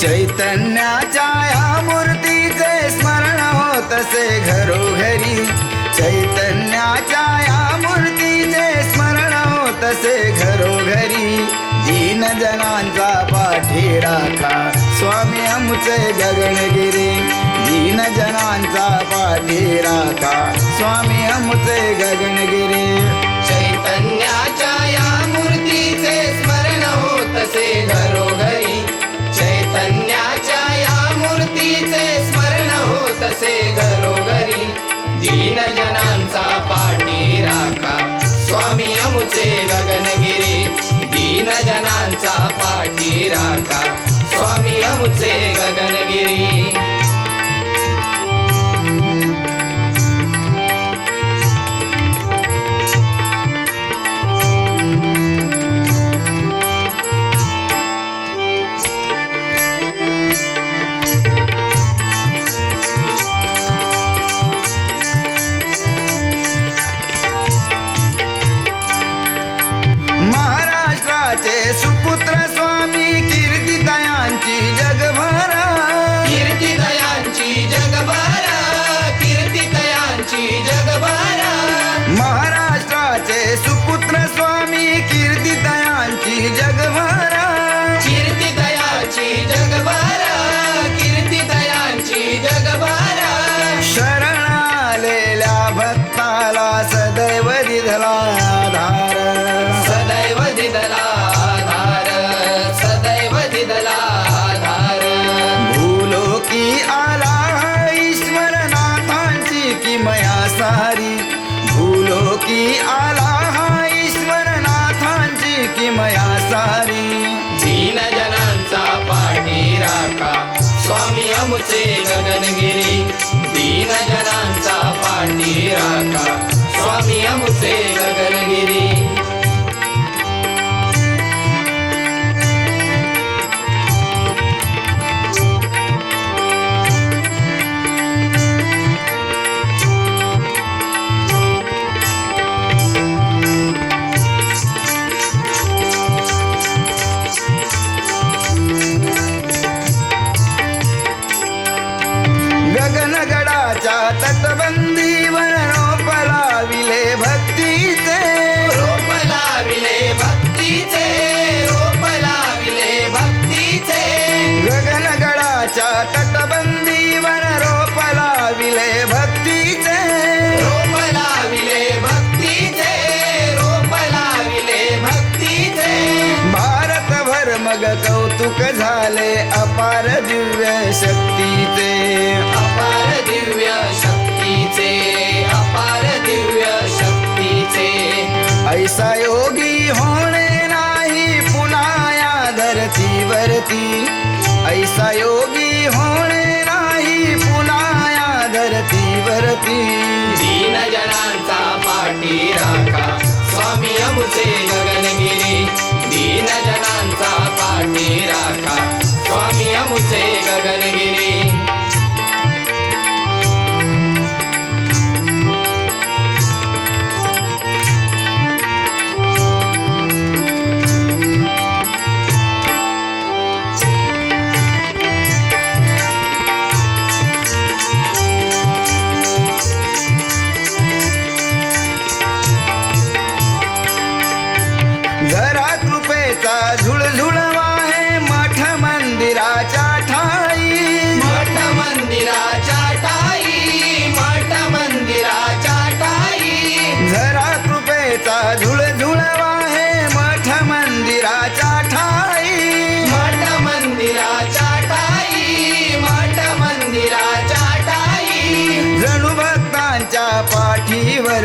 चैतन्याच्या या मूर्तीचे तसे घरोघरी चैतन्याच्या या मूर्तीचे स्मरण हो तसे घरोघरी दीन जनांचा पाठी राखा स्वामी आमचे गगनगिरी दीन जनांचा पाठी राखा स्वामी आमचे गगनगिरी जनांचा पाठी राखा. स्वामी अमुचे गगनगिरी दीन जनांचा पाठी राखा. स्वामी अमुचे सुपुत्र स्वामी कीर्तिदयांची जगभरा कीर्तिदयाची जगभरा कीर्तिदयांची जगभरा शरण आलेल्या भक्ताला सदैव दिधला आधार. सदैव दिदला आधार. सदैव दिदला आधार. भूलोकी आला ईश्वर नाथांची किमया सारी. भूलोकी आला स्वामी आमचे गगनगिरी दीन जनांचा पाठी राखा. स्वामी आमचे गगन गगनगडाच्या तटबंदीवर रोप लाविले भक्तीचे. रोप लाविले भक्तीचे रोप लाविले भक्तीचे. गगनगडाच्या तटबंदीवर रोप लाविले भक्तीचे. रोप लाविले भक्तीचे रोप लाविले भक्तीचे. भारतभर मग कौतुक झाले अपार दिव्य शक्तीचे योगी होणे नाही. पुन्हा या धरतीवरती दीन जनांचा पाठी राखा. स्वामी अमुचे गगनगिरी. दीन जनांचा पाठी राखा. स्वामी अमुचे गगनगिरी.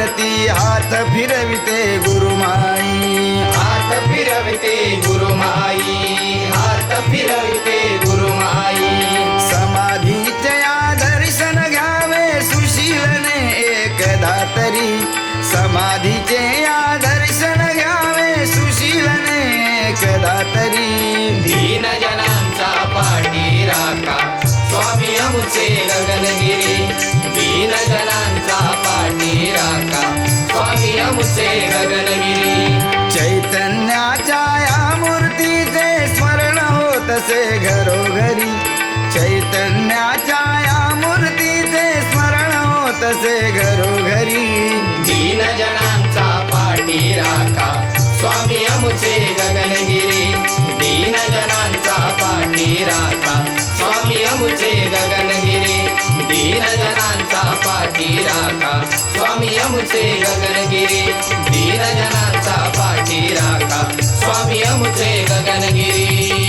वरती हाथ फिरविते गुरुमाई. हाथ फिरविते गुरुमाई. हाथ फिरविते गुरुमाई. समाधीच्या दर्शन घ्यावे सुशीलने एकदा तरी समाधीचे या दर्शन घ्यावे सुशीलने एकदा तरी दीन जनांचा पाठी राखा. आमचे गगनगिरी दीन जनांचा पाठी राखा. स्वामी आमचे गगनगिरी चैतन्याच्या या मूर्तीचे स्मरण होतसे घरोघरी. चैतन्याच्या या मूर्तीचे स्मरण होतसे घरोघरी. दीन जनांचा पाठी राखा. राखा. स्वामी अमुचे गगनगिरी दीन पाठी राखा. स्वामी अमुचे गगनगिरी.